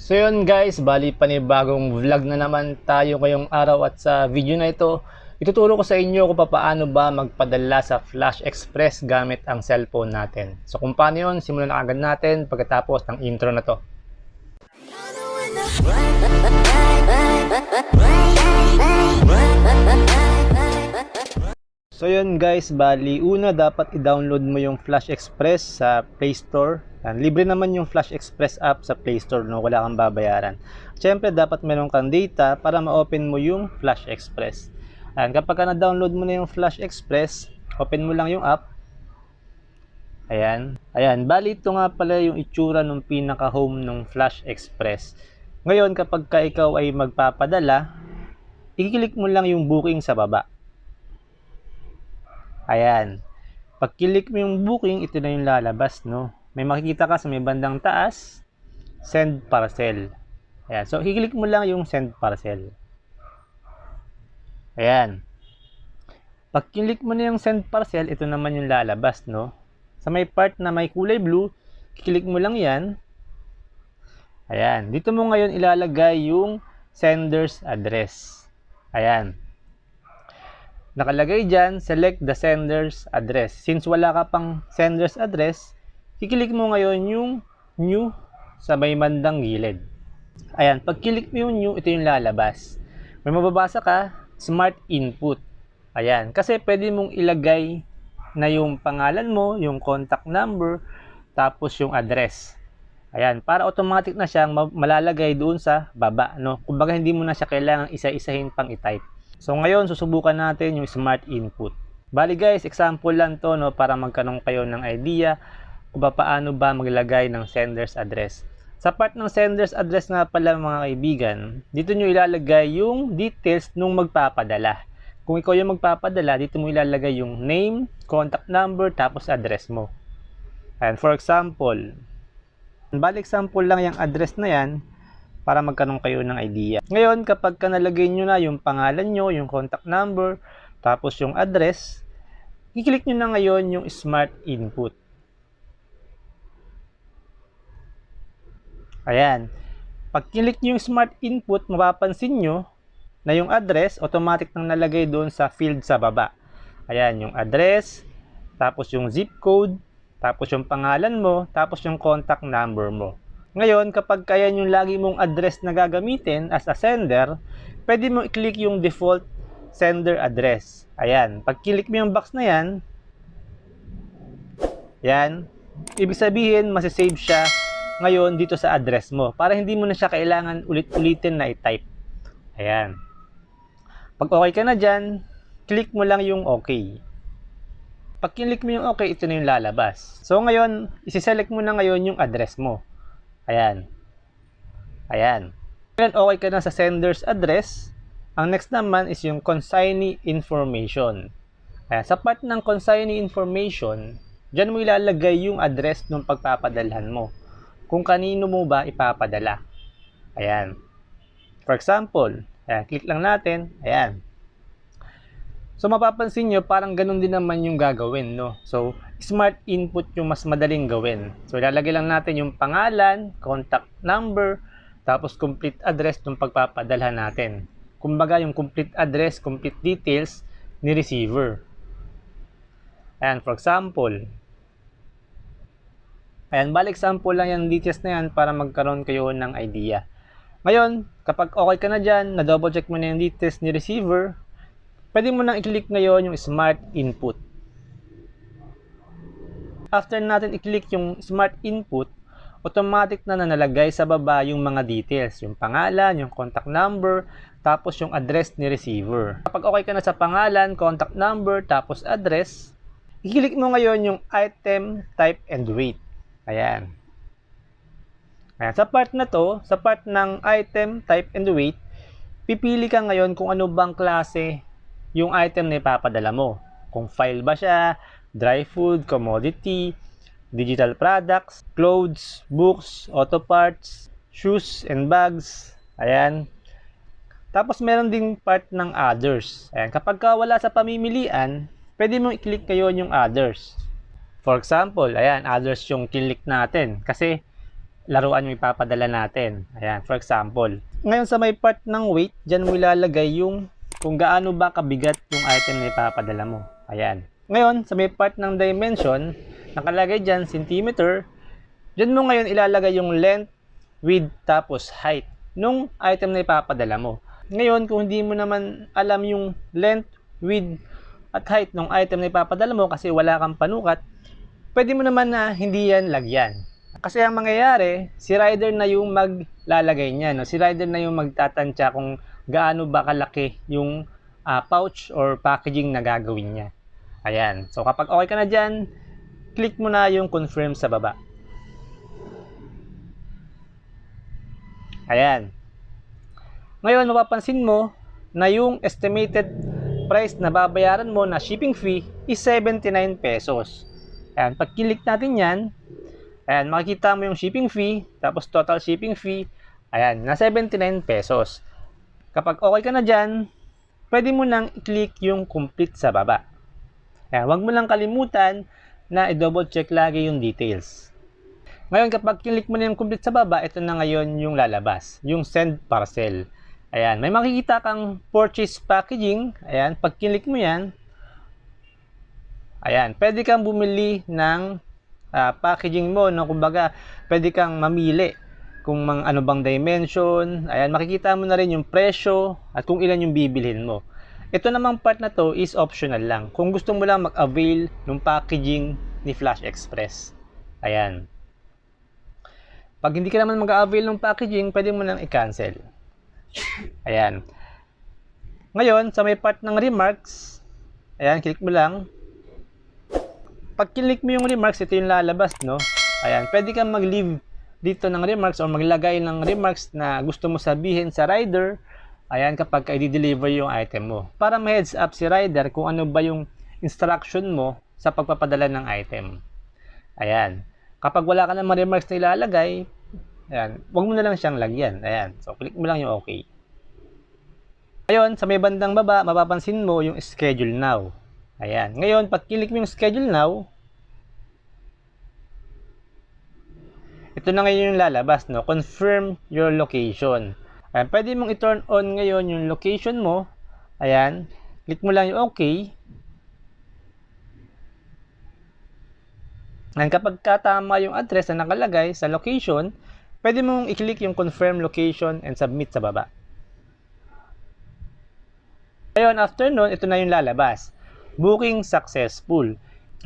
So yun guys, bali panibagong vlog na naman tayo ngayong araw at sa video na ito, ituturo ko sa inyo kung paano ba magpadala sa Flash Express gamit ang cellphone natin. So kung paano yun, simulan na agad natin pagkatapos ng intro na to. So yun guys, bali una dapat i-download mo yung Flash Express sa Play Store. Yan, libre naman yung Flash Express app sa Play Store no, wala kang babayaran. Siyempre dapat meron kang data para ma-open mo yung Flash Express. Yan, kapag ka na-download mo na yung Flash Express, open mo lang yung app. Ayan. Ayan, bali ito nga pala yung itsura ng pinaka-home ng Flash Express. Ngayon, kapag ka ikaw ay magpapadala, i-click mo lang yung booking sa baba. Ayan. Pag click mo yung booking, ito na yung lalabas, no? May makikita ka sa may bandang taas, send parcel. Ayan. So, i-click mo lang yung send parcel. Ayan. Pag click mo na yung send parcel, ito naman yung lalabas, no? Sa may part na may kulay blue, click mo lang yan. Ayan. Dito mo ngayon ilalagay yung sender's address. Ayan nakalagay dyan, select the sender's address. Since wala ka pang sender's address, kiklik mo ngayon yung new sa may mandang gilid. Ayan, pag click mo yung new, ito yung lalabas. May mababasa ka, smart input. Ayan, kasi pwede mong ilagay na yung pangalan mo, yung contact number, tapos yung address. Ayan, para automatic na siyang malalagay doon sa baba, no? Kumbaga hindi mo na siya kailangan isa-isahin pang i-type. So ngayon, susubukan natin yung smart input. Bali guys, example lang to no, para magkaroon kayo ng idea kung paano ba maglagay ng sender's address. Sa part ng sender's address nga pala mga kaibigan, dito nyo ilalagay yung details nung magpapadala. Kung ikaw yung magpapadala, dito mo ilalagay yung name, contact number, tapos address mo. And for example, bali example lang yung address na yan, para magkaroon kayo ng idea. Ngayon, kapag ka nalagay nyo na yung pangalan nyo, yung contact number, tapos yung address, i-click nyo na ngayon yung Smart Input. Ayan. Pag click nyo yung Smart Input, mapapansin nyo na yung address, automatic nang nalagay doon sa field sa baba. Ayan, yung address, tapos yung zip code, tapos yung pangalan mo, tapos yung contact number mo. Ngayon, kapag kaya yung lagi mong address na gagamitin as a sender, pwede mo i-click yung default sender address. Ayan. Pag click mo yung box na yan, yan, ibig sabihin, masisave siya ngayon dito sa address mo para hindi mo na siya kailangan ulit-ulitin na i-type. Ayan. Pag okay ka na dyan, click mo lang yung okay. Pag click mo yung okay, ito na yung lalabas. So ngayon, isi-select mo na ngayon yung address mo. Ayan. Ayan. Then, okay ka na sa sender's address. Ang next naman is yung consignee information. Ayan. Sa part ng consignee information, dyan mo ilalagay yung address ng pagpapadalhan mo. Kung kanino mo ba ipapadala. Ayan. For example, ayan, click lang natin. Ayan. So mapapansin nyo, parang ganun din naman yung gagawin, no? So, smart input yung mas madaling gawin. So, ilalagay lang natin yung pangalan, contact number, tapos complete address ng pagpapadalhan natin. Kumbaga, yung complete address, complete details ni receiver. Ayan, for example. Ayan, balik example lang yung details na yan para magkaroon kayo ng idea. Ngayon, kapag okay ka na dyan, na-double check mo na yung details ni receiver, pwede mo nang i-click ngayon yung Smart Input. After natin i-click yung Smart Input, automatic na nanalagay sa baba yung mga details, yung pangalan, yung contact number, tapos yung address ni receiver. Kapag okay ka na sa pangalan, contact number, tapos address, i-click mo ngayon yung item, type, and weight. Ayan. Ayan. Sa part na to, sa part ng item, type, and weight, pipili ka ngayon kung ano bang klase yung item na ipapadala mo. Kung file ba siya, dry food, commodity, digital products, clothes, books, auto parts, shoes and bags. Ayan. Tapos meron ding part ng others. Ayan. Kapag ka wala sa pamimilian, pwede mong i-click kayo yung others. For example, ayan, others yung click natin. Kasi laruan yung ipapadala natin. Ayan, for example. Ngayon sa may part ng weight, dyan mo ilalagay yung kung gaano ba kabigat yung item na ipapadala mo. Ayan. Ngayon, sa may part ng dimension, nakalagay dyan, centimeter, dyan mo ngayon ilalagay yung length, width, tapos height nung item na ipapadala mo. Ngayon, kung hindi mo naman alam yung length, width, at height ng item na ipapadala mo kasi wala kang panukat, pwede mo naman na hindi yan lagyan. Kasi ang mangyayari, si rider na yung maglalagay niya. No? Si rider na yung magtatansya kung gaano ba kalaki yung ah, pouch or packaging na gagawin niya. Ayan. So kapag okay ka na dyan, click mo na yung confirm sa baba. Ayan. Ngayon, mapapansin mo na yung estimated price na babayaran mo na shipping fee is 79 pesos. Ayan, pag click natin yan, ayan, makikita mo yung shipping fee, tapos total shipping fee, ayan, na 79 pesos. Kapag okay ka na dyan, pwede mo nang i-click yung complete sa baba. Ayan, huwag mo lang kalimutan na i-double check lagi yung details. Ngayon, kapag click mo na yung complete sa baba, ito na ngayon yung lalabas, yung send parcel. Ayan, may makikita kang purchase packaging. Ayan, pag click mo yan, ayan, pwede kang bumili ng ah, packaging mo. No? Kumbaga, pwede kang mamili kung mang ano bang dimension. Ayan, makikita mo na rin yung presyo at kung ilan yung bibilhin mo. Ito namang part na to is optional lang. Kung gusto mo lang mag-avail ng packaging ni Flash Express. Ayan. Pag hindi ka naman mag-avail ng packaging, pwede mo nang i-cancel. Ayan. Ngayon, sa may part ng remarks, ayan, click mo lang. Pag click mo yung remarks, ito yung lalabas, no? Ayan, pwede kang mag-leave dito ng remarks o maglagay ng remarks na gusto mo sabihin sa rider, ayan, kapag i-deliver yung item mo. Para ma-heads up si rider kung ano ba yung instruction mo sa pagpapadala ng item. Ayan. Kapag wala ka namang remarks na ilalagay, ayan, wag mo na lang siyang lagyan. Ayan. So, click mo lang yung okay. Ngayon, sa may bandang baba, mapapansin mo yung schedule now. Ayan. Ngayon, pag click mo yung schedule now, ito na ngayon yung lalabas, no? Confirm your location. Ayan, pwede mong i-turn on ngayon yung location mo. Ayan. Click mo lang yung okay. And kapag katama yung address na nakalagay sa location, pwede mong i-click yung confirm location and submit sa baba. Ngayon, after nun, ito na yung lalabas. Booking successful.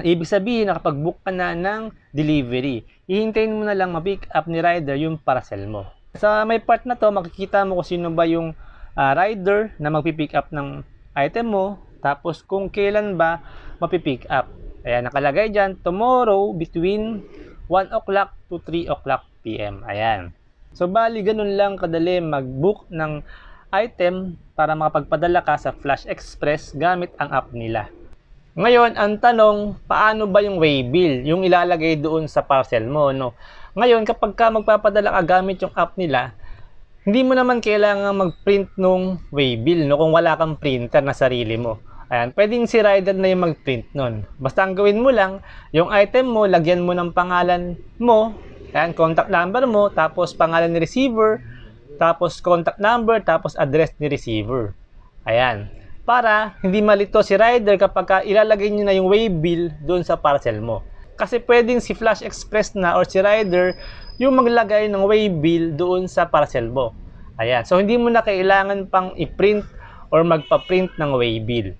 Ibig sabihin, nakapag-book ka na ng delivery. Hihintayin mo na lang ma-pick up ni rider yung parcel mo. Sa may part na to, makikita mo kung sino ba yung ah, rider na magpipick up ng item mo. Tapos kung kailan ba mapipick up. Ayan, nakalagay dyan, tomorrow between 1 o'clock to 3 o'clock PM. Ayan. So, bali, ganun lang kadali mag-book ng item para makapagpadala ka sa Flash Express gamit ang app nila. Ngayon, ang tanong, paano ba yung waybill? Yung ilalagay doon sa parcel mo, no? Ngayon, kapag ka magpapadala ka gamit yung app nila, hindi mo naman kailangan mag-print nung waybill, no? Kung wala kang printer na sarili mo. Ayan, pwedeng si rider na yung mag-print nun. Basta ang gawin mo lang, yung item mo, lagyan mo ng pangalan mo, ayan, contact number mo, tapos pangalan ni receiver, tapos contact number, tapos address ni receiver. Ayan. Para hindi malito si rider kapag ka ilalagay niyo na yung waybill doon sa parcel mo. Kasi pwedeng si Flash Express na or si rider yung maglagay ng waybill doon sa parcel mo. Ayan. So hindi mo na kailangan pang i-print or magpa-print ng waybill.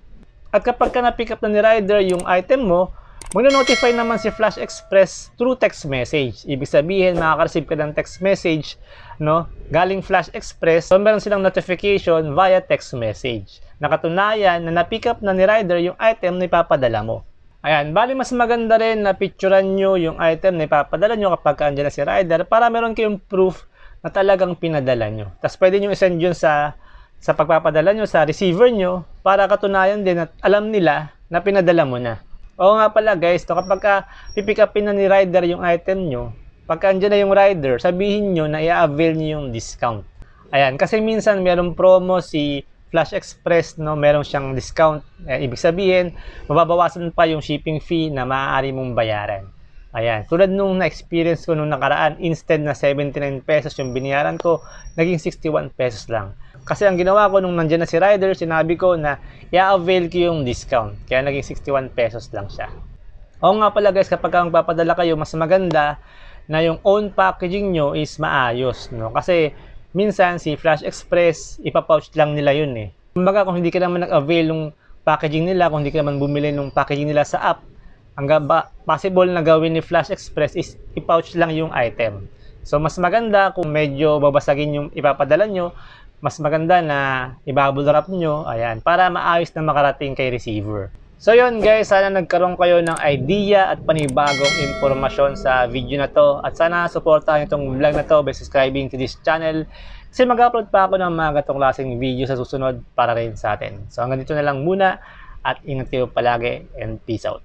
At kapag ka na-pick up na ni rider yung item mo, magno-notify naman si Flash Express through text message. Ibig sabihin, makaka-receive ka ng text message no, galing Flash Express. So, meron silang notification via text message. Nakatunayan na na-pick up na ni rider yung item na ipapadala mo. Ayan, bali mas maganda rin na picturean nyo yung item na ipapadala nyo kapag andyan na si rider para meron kayong proof na talagang pinadala nyo. Tapos pwede nyo isend yun sa sa pagpapadala nyo sa receiver nyo para katunayan din at alam nila na pinadala mo na. Oo nga pala guys, to kapag ka pipick upin na ni rider yung item nyo, pagka andyan na yung rider, sabihin nyo na i-avail nyo yung discount. Ayan, kasi minsan merong promo si Flash Express, no, meron siyang discount. Eh, ibig sabihin, mababawasan pa yung shipping fee na maaari mong bayaran. Ayan, tulad nung na-experience ko nung nakaraan, instead na 79 pesos yung binayaran ko, naging 61 pesos lang. Kasi ang ginawa ko nung nandyan na si rider, sinabi ko na i-avail ko yung discount. Kaya naging 61 pesos lang siya. Oo nga pala guys, kapag ang papadala kayo, mas maganda na yung own packaging nyo is maayos. No? Kasi minsan si Flash Express, ipapouch lang nila yun eh. Kumbaga kung hindi ka naman nag-avail ng packaging nila, kung hindi ka naman bumili ng packaging nila sa app, ang ba, possible na gawin ni Flash Express is i-pouch lang yung item. So mas maganda kung medyo babasagin yung ipapadala nyo, mas maganda na i-bubble wrap nyo, ayan, para maayos na makarating kay receiver. So yun guys, sana nagkaroon kayo ng idea at panibagong impormasyon sa video na to. At sana supportahan itong vlog na to by subscribing to this channel. Kasi mag-upload pa ako ng mga gatong klaseng video sa susunod para rin sa atin. So hanggang dito na lang muna at ingat kayo palagi and peace out.